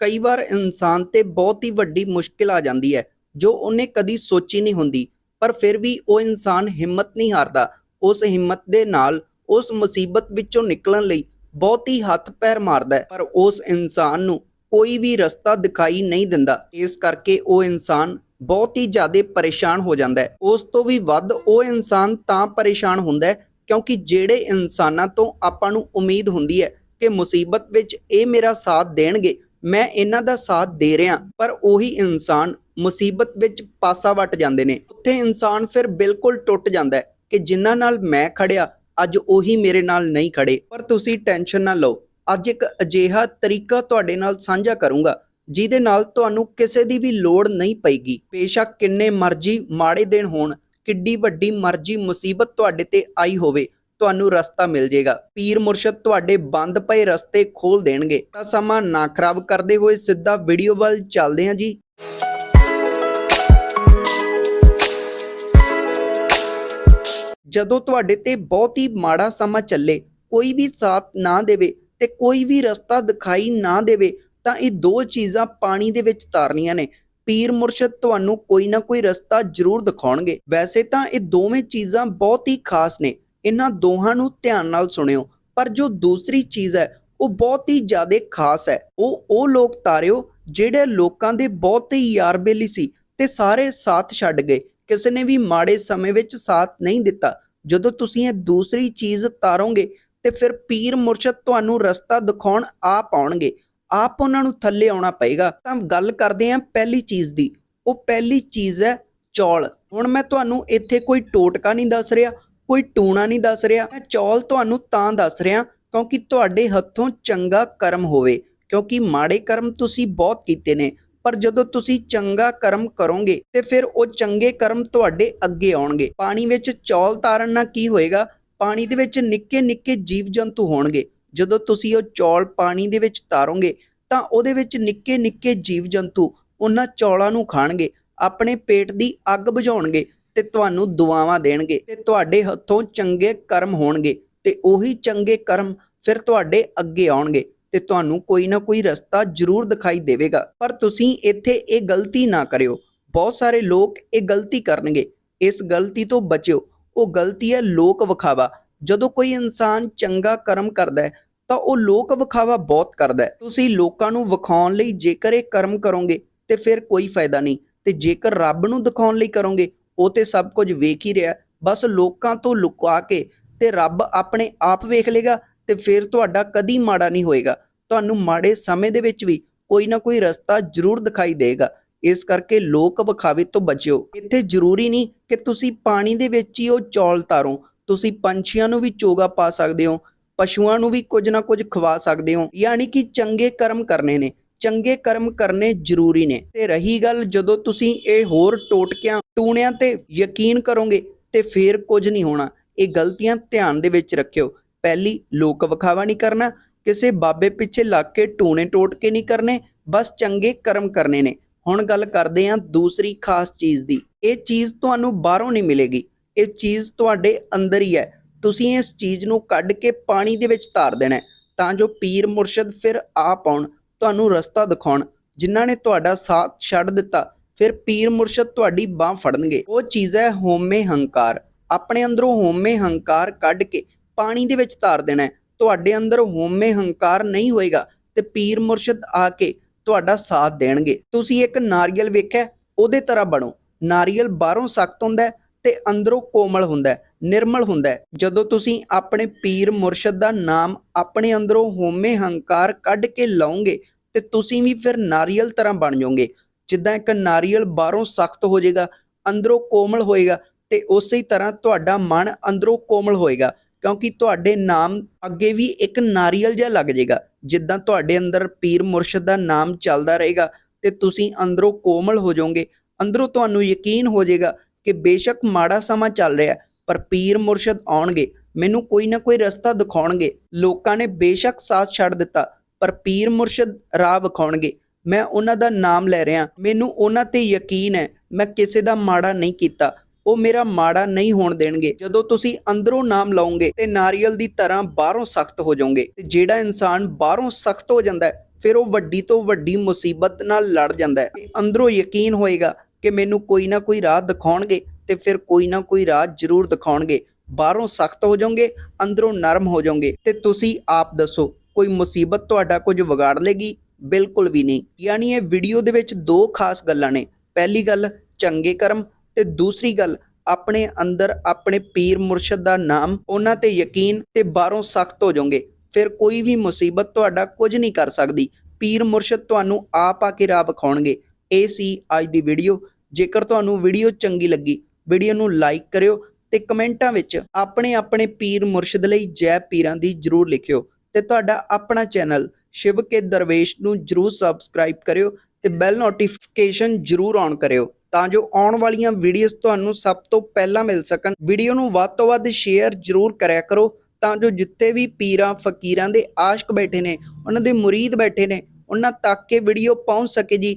ਕਈ ਵਾਰ ਇਨਸਾਨ ਤੇ ਬਹੁਤ ਹੀ ਵੱਡੀ ਮੁਸ਼ਕਿਲ ਆ ਜਾਂਦੀ ਹੈ, ਜੋ ਉਹਨੇ ਕਦੀ ਸੋਚੀ ਨਹੀਂ ਹੁੰਦੀ, ਪਰ ਫਿਰ ਵੀ ਉਹ ਇਨਸਾਨ ਹਿੰਮਤ ਨਹੀਂ ਹਾਰਦਾ। ਉਸ ਹਿੰਮਤ ਦੇ ਨਾਲ ਉਸ ਮੁਸੀਬਤ ਵਿੱਚੋਂ ਨਿਕਲਣ ਲਈ ਬਹੁਤ ਹੀ ਹੱਥ ਪੈਰ ਮਾਰਦਾ ਹੈ, ਪਰ ਉਸ ਇਨਸਾਨ ਨੂੰ ਕੋਈ ਵੀ ਰਸਤਾ ਦਿਖਾਈ ਨਹੀਂ ਦਿੰਦਾ। ਇਸ ਕਰਕੇ ਉਹ ਇਨਸਾਨ ਬਹੁਤ ਹੀ ਜ਼ਿਆਦਾ ਪਰੇਸ਼ਾਨ ਹੋ ਜਾਂਦਾ ਹੈ। ਉਸ ਤੋਂ ਵੀ ਵੱਧ ਉਹ ਇਨਸਾਨ ਤਾਂ ਪਰੇਸ਼ਾਨ ਹੁੰਦਾ ਹੈ, ਕਿਉਂਕਿ ਜਿਹੜੇ ਇਨਸਾਨਾਂ ਤੋਂ ਆਪਾਂ ਨੂੰ ਉਮੀਦ ਹੁੰਦੀ ਹੈ ਕਿ ਮੁਸੀਬਤ ਵਿੱਚ ਇਹ ਮੇਰਾ ਸਾਥ ਦੇਣਗੇ ਮੈਂ ਇਹਨਾਂ ਦਾ ਸਾਥ ਦੇ ਰਿਹਾ, ਪਰ ਉਹੀ ਇਨਸਾਨ ਮੁਸੀਬਤ ਵਿੱਚ ਪਾਸਾ ਵੱਟ ਜਾਂਦੇ ਨੇ। ਉੱਥੇ ਇਨਸਾਨ ਫਿਰ ਬਿਲਕੁਲ ਟੁੱਟ ਜਾਂਦਾ ਹੈ ਕਿ ਜਿਨ੍ਹਾਂ ਨਾਲ ਮੈਂ ਖੜਿਆ, ਅੱਜ ਉਹੀ ਮੇਰੇ ਨਾਲ ਨਹੀਂ ਖੜੇ। ਪਰ ਤੁਸੀਂ ਟੈਨਸ਼ਨ ਨਾ ਲਓ, ਅੱਜ ਇੱਕ ਅਜਿਹਾ ਤਰੀਕਾ ਤੁਹਾਡੇ ਨਾਲ ਸਾਂਝਾ ਕਰੂੰਗਾ, ਜਿਹਦੇ ਨਾਲ ਤੁਹਾਨੂੰ ਕਿਸੇ ਦੀ ਵੀ ਲੋੜ ਨਹੀਂ ਪਏਗੀ। ਬੇਸ਼ੱਕ ਕਿੰਨੇ ਮਰਜ਼ੀ ਮਾੜੇ ਦਿਨ ਹੋਣ, ਕਿੱਡੀ ਵੱਡੀ ਮਰਜ਼ੀ ਮੁਸੀਬਤ ਤੁਹਾਡੇ ਤੇ ਆਈ ਹੋਵੇ ਤੁਹਾਨੂੰ ਰਸਤਾ ਮਿਲ ਜਾਏਗਾ ਪੀਰ ਮੁਰਸ਼ਦ ਤੁਹਾਡੇ ਬੰਦ ਪਏ ਰਸਤੇ ਖੋਲ ਦੇਣਗੇ। ਤਾਂ ਸਮਾਂ ਨਾ ਖਰਾਬ ਕਰਦੇ ਹੋਏ ਸਿੱਧਾ ਵੀਡੀਓ ਵੱਲ ਚੱਲਦੇ ਹਾਂ ਜੀ। ਜਦੋਂ ਤੁਹਾਡੇ ਤੇ ਬਹੁਤ ਹੀ ਮਾੜਾ ਸਮਾਂ ਚੱਲੇ, ਕੋਈ ਵੀ ਸਾਥ ਨਾ ਦੇਵੇ ਤੇ ਕੋਈ ਵੀ ਰਸਤਾ ਦਿਖਾਈ ਨਾ ਦੇਵੇ, ਤਾਂ ਇਹ ਦੋ ਚੀਜ਼ਾਂ ਪਾਣੀ ਦੇ ਵਿੱਚ ਤਾਰਨੀਆਂ ਨੇ। ਪੀਰ ਮੁਰਸ਼ਦ ਤੁਹਾਨੂੰ ਕੋਈ ਨਾ ਕੋਈ ਰਸਤਾ ਜ਼ਰੂਰ ਦਿਖਾਉਣਗੇ। ਵੈਸੇ ਤਾਂ ਇਹ ਦੋਵੇਂ ਚੀਜ਼ਾਂ ਬਹੁਤ ਹੀ ਖਾਸ ਨੇ। ਇਹਨਾਂ ਦੋਹਾਂ ਨੂੰ ਧਿਆਨ ਨਾਲ ਸੁਣਿਓ। ਪਰ ਜੋ ਦੂਸਰੀ ਚੀਜ਼ ਹੈ, ਉਹ ਬਹੁਤ ਹੀ ਜ਼ਿਆਦਾ ਖਾਸ ਹੈ। ਉਹ ਉਹ ਲੋਕ ਤਾਰਿਓ, ਜਿਹੜੇ ਲੋਕਾਂ ਦੇ ਬਹੁਤ ਹੀ ਯਾਰ ਬੇਲੀ ਸੀ ਤੇ ਸਾਰੇ ਸਾਥ ਛੱਡ ਗਏ। ਕਿਸੇ ਨੇ ਵੀ ਮਾੜੇ ਸਮੇਂ ਵਿੱਚ ਸਾਥ ਨਹੀਂ ਦਿੱਤਾ। ਜਦੋਂ ਤੁਸੀਂ ਇਹ ਦੂਸਰੀ ਚੀਜ਼ ਤਾਰੋਗੇ ਤੇ ਫਿਰ ਪੀਰ ਮੁਰਸ਼ਦ ਤੁਹਾਨੂੰ ਰਸਤਾ ਦਿਖਾਉਣ ਆਪ ਆਉਣਗੇ। ਆਪ ਉਹਨਾਂ ਨੂੰ ਥੱਲੇ ਆਉਣਾ ਪਏਗਾ। ਤਾਂ ਗੱਲ ਕਰਦੇ ਹਾਂ ਪਹਿਲੀ ਚੀਜ਼ ਦੀ। ਉਹ ਪਹਿਲੀ ਚੀਜ਼ ਹੈ ਚੌਲ। ਹੁਣ ਮੈਂ ਤੁਹਾਨੂੰ ਇੱਥੇ ਕੋਈ ਟੋਟਕਾ ਨਹੀਂ ਦੱਸ ਰਿਹਾ। ਕੋਈ ਟੂਣਾ ਨਹੀਂ ਦੱਸ ਰਿਹਾ। ਮੈਂ ਚੌਲ ਤੁਹਾਨੂੰ ਤਾਂ ਦੱਸ ਰਿਹਾ ਕਿਉਂਕਿ ਤੁਹਾਡੇ ਹੱਥੋਂ ਚੰਗਾ ਕਰਮ ਹੋਵੇ, ਕਿਉਂਕਿ ਮਾੜੇ ਕਰਮ ਤੁਸੀਂ ਬਹੁਤ ਕੀਤੇ ਨੇ, ਪਰ ਜਦੋਂ ਤੁਸੀਂ ਚੰਗਾ ਕਰਮ ਕਰੋਗੇ ਤੇ ਫਿਰ ਉਹ ਚੰਗੇ ਕਰਮ ਤੁਹਾਡੇ ਅੱਗੇ ਆਉਣਗੇ। ਪਾਣੀ ਵਿੱਚ ਚੌਲ ਤਾਰਨ ਨਾਲ ਕੀ ਹੋਏਗਾ? ਪਾਣੀ ਦੇ ਵਿੱਚ ਨਿੱਕੇ ਨਿੱਕੇ ਜੀਵ ਜੰਤੂ ਹੋਣਗੇ। ਜਦੋਂ ਤੁਸੀਂ ਉਹ ਚੌਲ ਪਾਣੀ ਦੇ ਵਿੱਚ ਤਾਰੋਗੇ, ਤਾਂ ਉਹਦੇ ਵਿੱਚ ਨਿੱਕੇ ਨਿੱਕੇ ਜੀਵ ਜੰਤੂ ਉਹਨਾਂ ਚੌਲਾਂ ਨੂੰ ਖਾਣਗੇ, ਆਪਣੇ ਪੇਟ ਦੀ ਅੱਗ ਬੁਝਾਉਣਗੇ ਤੇ ਤੁਹਾਨੂੰ ਦੁਆਵਾਂ ਦੇਣਗੇ ਤੇ ਤੁਹਾਡੇ ਹੱਥੋਂ ਚੰਗੇ ਕਰਮ ਹੋਣਗੇ ਤੇ ਉਹੀ ਚੰਗੇ ਕਰਮ ਫਿਰ ਤੁਹਾਡੇ ਅੱਗੇ ਆਉਣਗੇ ਤੇ ਤੁਹਾਨੂੰ ਕੋਈ ਨਾ ਕੋਈ ਰਸਤਾ ਜ਼ਰੂਰ ਦਿਖਾਈ ਦੇਵੇਗਾ। ਪਰ ਤੁਸੀਂ ਇੱਥੇ ਇਹ ਗਲਤੀ ਨਾ ਕਰਿਓ। ਬਹੁਤ ਸਾਰੇ ਲੋਕ ਇਹ ਗਲਤੀ ਕਰਨਗੇ। ਇਸ ਗਲਤੀ ਤੋਂ ਬਚਿਓ। ਉਹ ਗਲਤੀ ਹੈ ਲੋਕ ਵਿਖਾਵਾ। ਜਦੋਂ ਕੋਈ ਇਨਸਾਨ ਚੰਗਾ ਕਰਮ ਕਰਦਾ ਹੈ, ਤਾਂ ਉਹ ਲੋਕ ਵਿਖਾਵਾ ਬਹੁਤ ਕਰਦਾ ਹੈ। ਤੁਸੀਂ ਲੋਕਾਂ ਨੂੰ ਵਿਖਾਉਣ ਲਈ ਜੇਕਰ ਇਹ ਕਰਮ ਕਰੋਗੇ, ਤੇ ਫਿਰ ਕੋਈ ਫਾਇਦਾ ਨਹੀਂ। ਤੇ ਜੇਕਰ ਰੱਬ ਨੂੰ ਦਿਖਾਉਣ ਲਈ ਕਰੋਗੇ ਉਹ ਤੇ ਸਭ ਕੁਝ ਵੇਖ ਹੀ ਰਿਹਾ। ਬਸ ਲੋਕਾਂ ਤੋਂ ਲੁਕਾ ਕੇ ਤੇ ਰੱਬ ਆਪਣੇ ਆਪ ਵੇਖ ਲੇਗਾ ਤੇ ਫਿਰ ਤੁਹਾਡਾ ਕਦੀ ਮਾੜਾ ਨਹੀਂ ਹੋਏਗਾ। ਤੁਹਾਨੂੰ ਮਾੜੇ ਸਮੇਂ ਦੇ ਵਿੱਚ ਵੀ ਕੋਈ ਨਾ ਕੋਈ ਰਸਤਾ ਜ਼ਰੂਰ ਦਿਖਾਈ ਦੇਗਾ। ਇਸ ਕਰਕੇ ਲੋਕ ਵਿਖਾਵੇ ਤੋਂ ਬਚਿਓ। ਇੱਥੇ ਜ਼ਰੂਰੀ ਨਹੀਂ ਕਿ ਤੁਸੀਂ ਪਾਣੀ ਦੇ ਵਿੱਚ ਹੀ ਉਹ ਚੌਲ ਤਾਰੋ। ਤੁਸੀਂ ਪੰਛੀਆਂ ਨੂੰ ਵੀ ਚੋਗਾ ਪਾ ਸਕਦੇ ਹੋ, ਪਸ਼ੂਆਂ ਨੂੰ ਵੀ ਕੁਝ ਨਾ ਕੁਝ ਖਵਾ ਸਕਦੇ ਹੋ। ਯਾਨੀ ਕਿ ਚੰਗੇ ਕਰਮ ਕਰਨੇ ਨੇ। ਚੰਗੇ ਕਰਮ ਕਰਨੇ ਜ਼ਰੂਰੀ ਨੇ। ਤੇ ਰਹੀ ਗੱਲ ਜਦੋਂ ਤੁਸੀਂ ਇਹ ਹੋਰ ਟੋਟਕਿਆਂ, ਟੂਣਿਆਂ ਤੇ ਯਕੀਨ ਕਰੋਗੇ, ਤੇ ਫਿਰ ਕੁਝ ਨਹੀਂ ਹੋਣਾ। ਇਹ ਗਲਤੀਆਂ ਧਿਆਨ ਦੇ ਵਿੱਚ ਰੱਖਿਓ। ਪਹਿਲੀ, ਲੋਕ ਵਿਖਾਵਾ ਨਹੀਂ ਕਰਨਾ। ਕਿਸੇ ਬਾਬੇ ਪਿੱਛੇ ਲੱਗ ਕੇ ਟੂਣੇ ਟੋਟਕੇ ਨਹੀਂ ਕਰਨੇ। ਬਸ ਚੰਗੇ ਕਰਮ ਕਰਨੇ ਨੇ। ਹੁਣ ਗੱਲ ਕਰਦੇ ਹਾਂ ਦੂਸਰੀ ਖਾਸ ਚੀਜ਼ ਦੀ। ਇਹ ਚੀਜ਼ ਤੁਹਾਨੂੰ ਬਾਹਰੋਂ ਨਹੀਂ ਮਿਲੇਗੀ। ਇਹ ਚੀਜ਼ ਤੁਹਾਡੇ ਅੰਦਰ ਹੀ ਹੈ। ਤੁਸੀਂ ਇਸ ਚੀਜ਼ ਨੂੰ ਕੱਢ ਕੇ ਪਾਣੀ ਦੇ ਵਿੱਚ ਧਾਰ ਦੇਣਾ ਤਾਂ ਜੋ ਪੀਰ ਮੁਰਸ਼ਦ ਫਿਰ ਆ ਪਾਉਣ ਤੁਹਾਨੂੰ ਰਸਤਾ ਦਿਖਾਉਣ। ਜਿਨ੍ਹਾਂ ਨੇ ਤੁਹਾਡਾ ਸਾਥ ਛੱਡ ਦਿੱਤਾ, ਫਿਰ ਪੀਰ ਮੁਰਸ਼ਦ ਤੁਹਾਡੀ ਬਾਹ ਫੜਨਗੇ। ਉਹ ਚੀਜ਼ ਹੈ ਹੋਮੇ ਹੰਕਾਰ। ਆਪਣੇ ਅੰਦਰੋਂ ਹੋਮੇ ਹੰਕਾਰ ਕੱਢ ਕੇ ਪਾਣੀ ਦੇ ਵਿੱਚ ਧਾਰ ਦੇਣਾ ਹੈ। ਤੁਹਾਡੇ ਅੰਦਰ ਹੋਮੇ ਹੰਕਾਰ ਨਹੀਂ ਹੋਏਗਾ ਤੇ ਪੀਰ ਮੁਰਸ਼ਦ ਆ ਕੇ ਤੁਹਾਡਾ ਸਾਥ ਦੇਣਗੇ। ਤੁਸੀਂ ਇੱਕ ਨਾਰੀਅਲ ਵੇਖਿਆ, ਉਹਦੇ ਤਰ੍ਹਾਂ ਬਣੋ। ਨਾਰੀਅਲ ਬਾਹਰੋਂ ਸਖਤ ਹੁੰਦਾ ਹੈ ਤੇ ਅੰਦਰੋਂ ਕੋਮਲ ਹੁੰਦਾ ਹੈ, ਨਿਰਮਲ ਹੁੰਦਾ ਹੈ। ਜਦੋਂ ਤੁਸੀਂ ਆਪਣੇ ਪੀਰ ਮੁਰਸ਼ਦ ਦਾ ਨਾਮ ਆਪਣੇ ਅੰਦਰੋਂ ਹੋਮੇ ਹੰਕਾਰ ਕੱਢ ਕੇ ਲਾਓਗੇ ਤੇ ਤੁਸੀਂ ਵੀ ਫਿਰ ਨਾਰੀਅਲ ਤਰ੍ਹਾਂ ਬਣ ਜਾਓਗੇ। ਜਿੱਦਾਂ ਇੱਕ ਨਾਰੀਅਲ ਬਾਹਰੋਂ ਸਖਤ ਹੋ ਜਾਏਗਾ, ਅੰਦਰੋਂ ਕੋਮਲ ਹੋਏਗਾ ਤੇ ਉਸੇ ਹੀ ਤਰ੍ਹਾਂ ਤੁਹਾਡਾ ਮਨ ਅੰਦਰੋਂ ਕੋਮਲ ਹੋਏਗਾ, ਕਿਉਂਕਿ ਤੁਹਾਡੇ ਨਾਮ ਅੱਗੇ ਵੀ ਇੱਕ ਨਾਰੀਅਲ ਜਿਹਾ ਲੱਗ ਜਾਏਗਾ। ਜਿੱਦਾਂ ਤੁਹਾਡੇ ਅੰਦਰ ਪੀਰ ਮੁਰਸ਼ਦ ਦਾ ਨਾਮ ਚੱਲਦਾ ਰਹੇਗਾ ਤੇ ਤੁਸੀਂ ਅੰਦਰੋਂ ਕੋਮਲ ਹੋ ਜਾਓਗੇ, ਅੰਦਰੋਂ ਤੁਹਾਨੂੰ ਯਕੀਨ ਹੋ ਜਾਏਗਾ ਕਿ ਬੇਸ਼ੱਕ ਮਾੜਾ ਸਮਾਂ ਚੱਲ ਰਿਹਾ ਪਰ ਪੀਰ ਮੁਰਸ਼ਦ ਆਉਣਗੇ, ਮੈਨੂੰ ਕੋਈ ਨਾ ਕੋਈ ਰਸਤਾ ਦਿਖਾਉਣਗੇ। ਲੋਕਾਂ ਨੇ ਬੇਸ਼ੱਕ ਸਾਥ ਛੱਡ ਦਿੱਤਾ, ਪਰ ਪੀਰ ਮੁਰਸ਼ਦ ਰਾਹ ਵਿਖਾਉਣਗੇ। ਮੈਂ ਉਹਨਾਂ ਦਾ ਨਾਮ ਲੈ ਰਿਹਾ, ਮੈਨੂੰ ਉਹਨਾਂ ਤੇ ਯਕੀਨ ਹੈ, ਮੈਂ ਕਿਸੇ ਦਾ ਮਾੜਾ ਨਹੀਂ ਕੀਤਾ। ਉਹ ਮੇਰਾ ਮਾੜਾ ਨਹੀਂ ਹੋਣ ਦੇਣਗੇ। ਜਦੋਂ ਤੁਸੀਂ ਅੰਦਰੋਂ ਨਾਮ ਲਾਉਂਗੇ ਤੇ ਨਾਰੀਅਲ ਦੀ ਤਰ੍ਹਾਂ ਬਾਹਰੋਂ ਸਖਤ ਹੋ ਜਾਓਗੇ, ਤੇ ਜਿਹੜਾ ਇਨਸਾਨ ਬਾਹਰੋਂ ਸਖਤ ਹੋ ਜਾਂਦਾ ਹੈ, ਫਿਰ ਉਹ ਵੱਡੀ ਤੋਂ ਵੱਡੀ ਮੁਸੀਬਤ ਨਾਲ ਲੜ ਜਾਂਦਾ ਹੈ। ਅੰਦਰੋਂ ਯਕੀਨ ਹੋਏਗਾ ਕਿ ਮੈਨੂੰ ਕੋਈ ਨਾ ਕੋਈ ਰਾਹ ਦਿਖਾਉਣਗੇ ਤੇ ਫਿਰ ਕੋਈ ਨਾ ਕੋਈ ਰਾਹ ਜ਼ਰੂਰ ਦਿਖਾਉਣਗੇ। ਬਾਹਰੋਂ ਸਖਤ ਹੋ ਜਾਓਗੇ, ਅੰਦਰੋਂ ਨਰਮ ਹੋ ਜਾਓਗੇ ਤੇ ਤੁਸੀਂ ਆਪ ਦੱਸੋ, ਕੋਈ ਮੁਸੀਬਤ ਤੁਹਾਡਾ ਕੁਝ ਵਿਗਾੜ ਲੇਗੀ? ਬਿਲਕੁਲ ਵੀ ਨਹੀਂ। ਯਾਨੀ ਇਹ ਵੀਡੀਓ ਦੇ ਵਿੱਚ ਦੋ ਖਾਸ ਗੱਲਾਂ ਨੇ। ਪਹਿਲੀ ਗੱਲ, ਚੰਗੇ ਕਰਮ ਤੇ ਦੂਸਰੀ ਗੱਲ, ਆਪਣੇ ਅੰਦਰ ਆਪਣੇ ਪੀਰ ਮੁਰਸ਼ਦ ਦਾ ਨਾਮ, ਉਹਨਾਂ ਤੇ ਯਕੀਨ ਤੇ ਬਾਹਰੋਂ ਸਖਤ ਹੋ ਜਾਓਗੇ। ਫਿਰ ਕੋਈ ਵੀ ਮੁਸੀਬਤ ਤੁਹਾਡਾ ਕੁਝ ਨਹੀਂ ਕਰ ਸਕਦੀ। ਪੀਰ ਮੁਰਸ਼ਦ ਤੁਹਾਨੂੰ ਆਪ ਆ ਕੇ ਰਾਹ ਵਿਖਾਉਣਗੇ। ਇਹ ਸੀ ਅੱਜ ਦੀ ਵੀਡੀਓ ਜੇਕਰ ਤੁਹਾਨੂੰ ਵੀਡੀਓ ਚੰਗੀ ਲੱਗੀ ਵੀਡੀਓ ਨੂੰ ਲਾਈਕ ਕਰਿਓ ਤੇ ਕਮੈਂਟਾਂ ਵਿੱਚ ਆਪਣੇ ਆਪਣੇ ਪੀਰ ਮੁਰਸ਼ਿਦ ਲਈ ਜੈ ਪੀਰਾਂ ਦੀ ਜਰੂਰ ਲਿਖਿਓ। ਤੇ ਤੁਹਾਡਾ ਆਪਣਾ ਚੈਨਲ ਸ਼ਿਵ ਕੇ ਦਰਵੇਸ਼ ਨੂੰ ਜਰੂਰ ਸਬਸਕ੍ਰਾਈਬ ਕਰਿਓ ਤੇ ਬੈਲ ਨੋਟੀਫਿਕੇਸ਼ਨ ਜਰੂਰ ਔਨ ਕਰਿਓ ਤਾਂ ਜੋ ਆਉਣ ਵਾਲੀਆਂ ਵੀਡੀਓਜ਼ ਤੁਹਾਨੂੰ ਸਭ ਤੋਂ ਪਹਿਲਾਂ ਮਿਲ ਸਕਣ। ਵੀਡੀਓ ਨੂੰ ਵੱਧ ਤੋਂ ਵੱਧ ਸ਼ੇਅਰ ਜਰੂਰ ਕਰਿਆ ਕਰੋ ਤਾਂ ਜੋ ਜਿੱਥੇ ਵੀ ਪੀਰਾਂ, ਫਕੀਰਾਂ ਦੇ ਆਸ਼ਕ ਬੈਠੇ ਨੇ, ਉਹਨਾਂ ਦੇ ਮੁਰੀਦ ਬੈਠੇ ਨੇ, ਉਹਨਾਂ ਤੱਕ ਇਹ ਵੀਡੀਓ ਪਹੁੰਚ ਸਕੇ ਜੀ।